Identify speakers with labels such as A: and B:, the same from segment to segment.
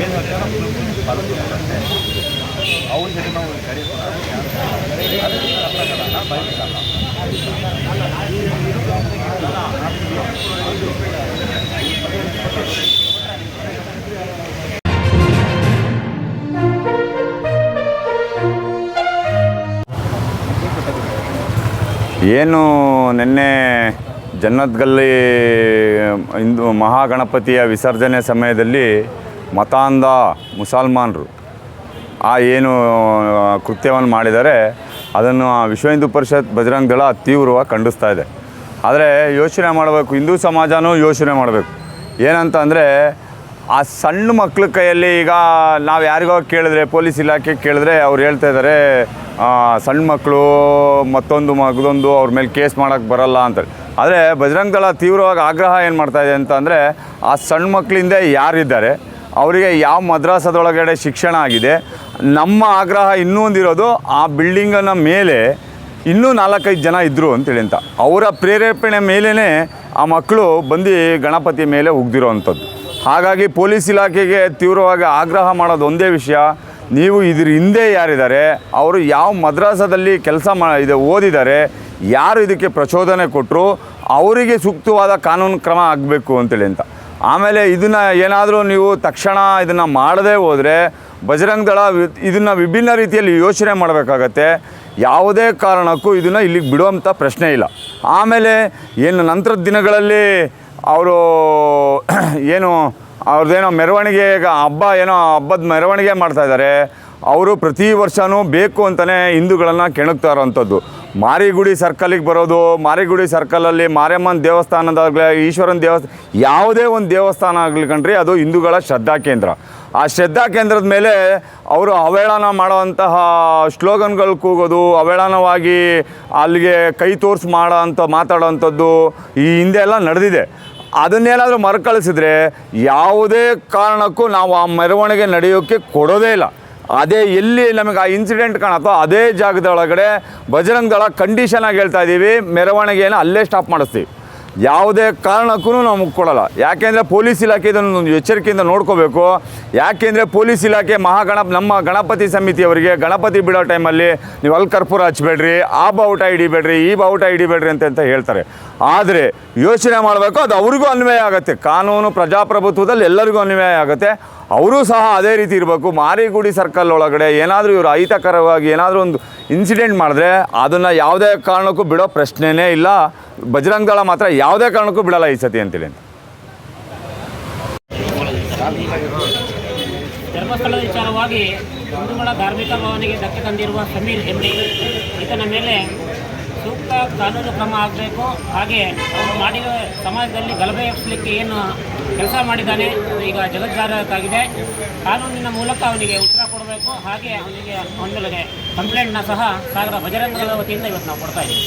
A: ಏನು ಪಾಲಿಸ್ತಾರೆ ಅವ್ರ
B: ನಿನ್ನೆ ಜನ್ನತ್ಗಲ್ಲಿ ಇಂದು ಮಹಾಗಣಪತಿಯ ವಿಸರ್ಜನೆ ಸಮಯದಲ್ಲಿ ಮತಾಂಧ ಮುಸಲ್ಮಾನರು. ಆ ಏನು ಕೃತ್ಯವನ್ನು ಮಾಡಿದ್ದಾರೆ ಅದನ್ನು ವಿಶ್ವ ಹಿಂದೂ ಪರಿಷತ್ ಬಜರಂಗ ದಳ ತೀವ್ರವಾಗಿ ಖಂಡಿಸ್ತಾ ಇದೆ. ಆದರೆ ಯೋಚನೆ ಮಾಡಬೇಕು, ಹಿಂದೂ ಸಮಾಜನೂ ಯೋಚನೆ ಮಾಡಬೇಕು. ಏನಂತ ಅಂದರೆ, ಆ ಸಣ್ಣ ಮಕ್ಳ ಕೈಯಲ್ಲಿ ಈಗ ನಾವು ಯಾರಿಗೋ ಕೇಳಿದ್ರೆ, ಪೊಲೀಸ್ ಇಲಾಖೆ ಕೇಳಿದ್ರೆ ಅವ್ರು ಹೇಳ್ತಾ ಇದ್ದಾರೆ ಸಣ್ಣ ಮಕ್ಕಳು ಮತ್ತೊಂದು ಮಗದೊಂದು ಅವ್ರ ಮೇಲೆ ಕೇಸ್ ಮಾಡೋಕ್ಕೆ ಬರಲ್ಲ ಅಂತ ಆದರೆ ಬಜರಂಗ ದಳ ತೀವ್ರವಾಗಿ ಆಗ್ರಹ ಏನು ಮಾಡ್ತಾ ಇದೆ ಅಂತ ಅಂದರೆ, ಆ ಸಣ್ಣ ಮಕ್ಕಳಿಂದ ಯಾರಿದ್ದಾರೆ ಅವರಿಗೆ ಯಾವ ಮದ್ರಾಸದೊಳಗಡೆ ಶಿಕ್ಷಣ ಆಗಿದೆ, ನಮ್ಮ ಆಗ್ರಹ ಇನ್ನೂ ಒಂದಿರೋದು ಆ ಬಿಲ್ಡಿಂಗನ ಮೇಲೆ ಇನ್ನೂ ನಾಲ್ಕೈದು ಜನ ಇದ್ದರು ಅಂತೇಳಿ ಅಂತ. ಅವರ ಪ್ರೇರೇಪಣೆ ಮೇಲೇ ಆ ಮಕ್ಕಳು ಬಂದು ಗಣಪತಿ ಮೇಲೆ ಉಗ್ದಿರೋ ಅಂಥದ್ದು ಹಾಗಾಗಿ ಪೊಲೀಸ್ ಇಲಾಖೆಗೆ ತೀವ್ರವಾಗಿ ಆಗ್ರಹ ಮಾಡೋದು ಒಂದೇ ವಿಷಯ. ನೀವು ಇದ್ರ ಹಿಂದೆ ಯಾರಿದ್ದಾರೆ, ಅವರು ಯಾವ ಮದ್ರಾಸದಲ್ಲಿ ಕೆಲಸ ಮಾ, ಇದು ಓದಿದ್ದಾರೆ, ಯಾರು ಇದಕ್ಕೆ ಪ್ರಚೋದನೆ ಕೊಟ್ಟರು ಅವರಿಗೆ ಸೂಕ್ತವಾದ ಕಾನೂನು ಕ್ರಮ ಆಗಬೇಕು ಅಂತೇಳಿ ಅಂತ. ಆಮೇಲೆ ಇದನ್ನು ಏನಾದರೂ ನೀವು ತಕ್ಷಣ ಇದನ್ನು ಮಾಡದೇ ಹೋದರೆ ಬಜರಂಗ ದಳ ಇದನ್ನು ವಿಭಿನ್ನ ರೀತಿಯಲ್ಲಿ ಯೋಚನೆ ಮಾಡಬೇಕಾಗತ್ತೆ. ಯಾವುದೇ ಕಾರಣಕ್ಕೂ ಇದನ್ನು ಇಲ್ಲಿಗೆ ಬಿಡುವಂಥ ಪ್ರಶ್ನೆ ಇಲ್ಲ. ಆಮೇಲೆ ಏನು ನಂತರದ ದಿನಗಳಲ್ಲಿ ಅವರು ಏನು ಅವ್ರದ್ದೇನೋ ಮೆರವಣಿಗೆ ಈಗ ಹಬ್ಬ, ಏನೋ ಹಬ್ಬದ ಮೆರವಣಿಗೆ ಮಾಡ್ತಾ ಇದ್ದಾರೆ ಅವರು ಪ್ರತಿ ವರ್ಷವೂ ಬೇಕು ಅಂತಲೇ ಹಿಂದೂಗಳನ್ನು ಕೆಣಕ್ತಾ ಇರೋವಂಥದ್ದು ಮಾರಿಗುಡಿ ಸರ್ಕಲಿಗೆ ಬರೋದು, ಮಾರಿಗುಡಿ ಸರ್ಕಲಲ್ಲಿ ಮಾರಿಯಮ್ಮನ ದೇವಸ್ಥಾನದಾಗಲಿ ಈಶ್ವರನ ದೇವಸ್ಥಾನ ಯಾವುದೇ ಒಂದು ದೇವಸ್ಥಾನ ಆಗಲಿ ಕಣ್ರಿ, ಅದು ಹಿಂದೂಗಳ ಶ್ರದ್ಧಾ ಕೇಂದ್ರ. ಆ ಶ್ರದ್ಧಾ ಕೇಂದ್ರದ ಮೇಲೆ ಅವರು ಅವೇಳನ ಮಾಡುವಂತಹ ಶ್ಲೋಗನ್ಗಳು ಕೂಗೋದು ಅವೇಳನವಾಗಿ ಅಲ್ಲಿಗೆ ಕೈ ತೋರಿಸಿ ಮಾಡೋ ಅಂಥ ಮಾತಾಡೋವಂಥದ್ದು ಈ ಹಿಂದೆ ಎಲ್ಲ ನಡೆದಿದೆ. ಅದನ್ನೇನಾದರೂ ಮರುಕಳಿಸಿದ್ರೆ ಯಾವುದೇ ಕಾರಣಕ್ಕೂ ನಾವು ಆ ಮೆರವಣಿಗೆ ನಡೆಯೋಕ್ಕೆ ಕೊಡೋದೇ ಇಲ್ಲ. ಅದೇ ಎಲ್ಲಿ ನಮಗೆ ಆ ಇನ್ಸಿಡೆಂಟ್ ಕಾಣುತ್ತೋ ಅದೇ ಜಾಗದೊಳಗಡೆ ಬಜರಂಗ್ ದಳ ಕಂಡೀಷನ್ ಆಗಿ ಹೇಳ್ತಾ ಇದ್ದೀವಿ ಮೆರವಣಿಗೆಯನ್ನು ಅಲ್ಲೇ ಸ್ಟಾಪ್ ಮಾಡಿಸ್ತೀವಿ. ಯಾವುದೇ ಕಾರಣಕ್ಕೂ ನಾವು ಮುಕ್ಕೊಡಲ್ಲ ಯಾಕೆಂದರೆ ಪೊಲೀಸ್ ಇಲಾಖೆ ಇದನ್ನು ಎಚ್ಚರಿಕೆಯಿಂದ ನೋಡ್ಕೋಬೇಕು. ಯಾಕೆಂದರೆ ಪೊಲೀಸ್ ಇಲಾಖೆ ಮಹಾಗಣಪ ನಮ್ಮ ಗಣಪತಿ ಸಮಿತಿಯವರಿಗೆ ಗಣಪತಿ ಬಿಡೋ ಟೈಮಲ್ಲಿ ನೀವು ಅಲ್ಲಿ ಕರ್ಪೂರ ಹಚ್ಚಬೇಡ್ರಿ ಆ ಬಾವುಟ ಹಿಡಿಬೇಡ್ರಿ ಈ ಬಾವುಟ ಹಿಡಿಬೇಡ್ರಿ ಅಂತ ಅಂತ ಹೇಳ್ತಾರೆ. ಆದರೆ ಯೋಚನೆ ಮಾಡಬೇಕು, ಅದು ಅವ್ರಿಗೂ ಅನ್ವಯ ಆಗುತ್ತೆ. ಕಾನೂನು ಪ್ರಜಾಪ್ರಭುತ್ವದಲ್ಲಿ ಎಲ್ಲರಿಗೂ ಅನ್ವಯ ಆಗುತ್ತೆ. ಅವರೂ ಸಹ ಅದೇ ರೀತಿ ಇರಬೇಕು. ಮಾರಿಗುಡಿ ಸರ್ಕಲ್ ಒಳಗಡೆ ಏನಾದರೂ ಇವರು ಅಹಿತಕರವಾಗಿ ಏನಾದರೂ ಒಂದು ಇನ್ಸಿಡೆಂಟ್ ಮಾಡಿದ್ರೆ ಅದನ್ನು ಯಾವುದೇ ಕಾರಣಕ್ಕೂ ಬಿಡೋ ಪ್ರಶ್ನೆನೇ ಇಲ್ಲ. ಬಜರಂಗ ದಳ ಮಾತ್ರ ಯಾವುದೇ ಕಾರಣಕ್ಕೂ ಬಿಡಲ್ಲ ಈ ಸತಿ ಅಂತೇಳಿ ಅಂತ.
C: ಧರ್ಮಸ್ಥಳದ ವಿಚಾರವಾಗಿ ಹಿಂದೂಗಳ ಧಾರ್ಮಿಕ ಭಾವನೆಗೆ ಧಕ್ಕೆ ತಂದಿರುವ ಸಮೀರ್ ಹೆಮ್ರಿ ಈತನ ಮೇಲೆ ಸೂಕ್ತ ಕಾನೂನು ಕ್ರಮ ಆಗಬೇಕು. ಹಾಗೆ ಅವರು ಮಾಡಿರೋ ಸಮಾಜದಲ್ಲಿ ಗಲಭೆ ಎಬ್ಬಿಸಲಿಕ್ಕೆ ಏನು ಕೆಲಸ ಮಾಡಿದ್ದಾನೆ ಅದು ಈಗ ಜಗಜ್ಜಾರಕ್ಕಾಗಿದೆ. ಕಾನೂನಿನ ಮೂಲಕ ಅವನಿಗೆ ಉತ್ತರ ಕೊಡಬೇಕು. ಹಾಗೆ ಅವನಿಗೆ ಅವನ ಮೇಲೆ ಕಂಪ್ಲೇಂಟ್ನ ಸಹ ಸಾಗರ ಬಜರಂಗದ ವತಿಯಿಂದ ಇವತ್ತು ನಾವು ಕೊಡ್ತಾ ಇದ್ದೀವಿ.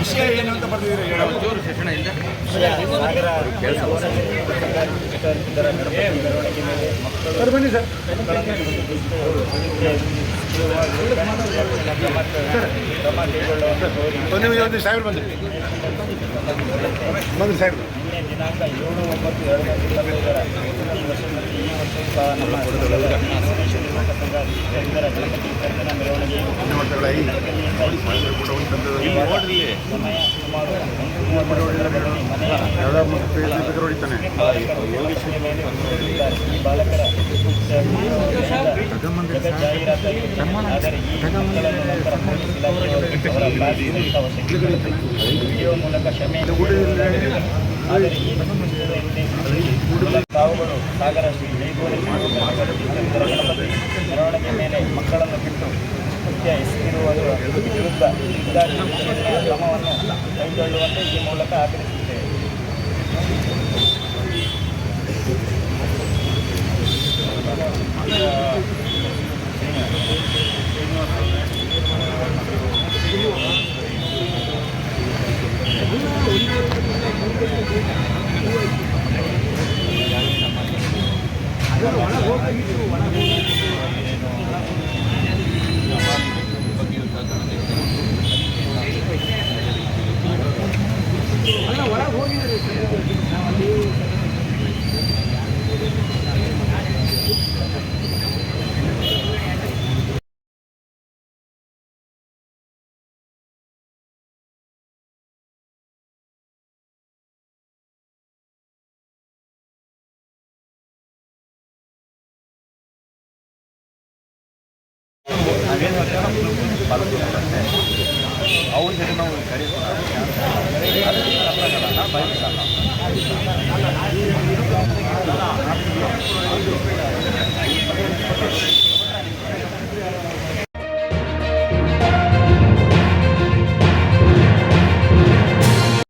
D: ವಿಷಯ ಏನು ಅಂತ ಬರ್ತಿದ್ದೀರಿ ಸರ್ ಬನ್ನಿ ಸರ್.
A: ಒಂದು ಸಾಹೇಬ್ರು ಬಂದು ಬಂದು ಸಾಹೇಬ್ರು.
C: ದಿನಾಂಕ ಏಳು ಒಂಬತ್ತು ಎರಡು ಈ ವರ್ಷದಲ್ಲಿ ಈ ವರ್ಷ ನಮ್ಮ ಶ್ರೀಮಂತ ಸಂಘ ಇದರ ಗಣಪತಿ ವಿಸರ್ಜನಾ ಮೆರವಣಿಗೆ ಸಮಯ ಸುಮಾರು ಒಂದು ಮೂವತ್ತರಲ್ಲಿ ಮನೆಯ
A: ಹೊಡಿತಾನೆ
C: ಯೋಗೇಶ್ವರಿ ಮೇಲೆ ತಾವುಗಳು ಸಾಗರ ಶ್ರೀ ಜೈಗೋರಿ ಮೆರವಣಿಗೆ ಮೇಲೆ ಮಕ್ಕಳನ್ನು ಬಿಟ್ಟು ನೃತ್ಯ ಎಸಗಿರುವುದರ ವಿರುದ್ಧ ಕ್ರಮವನ್ನು ಕೈಗೊಳ್ಳುವಂತೆ ಈ ಮೂಲಕ ಆಗ್ರಹಿಸುತ್ತೇವೆ ಅವ್ರ ಜೊತೆ ನಾವು ಕರೀತಾರೆ ಅದಕ್ಕೆ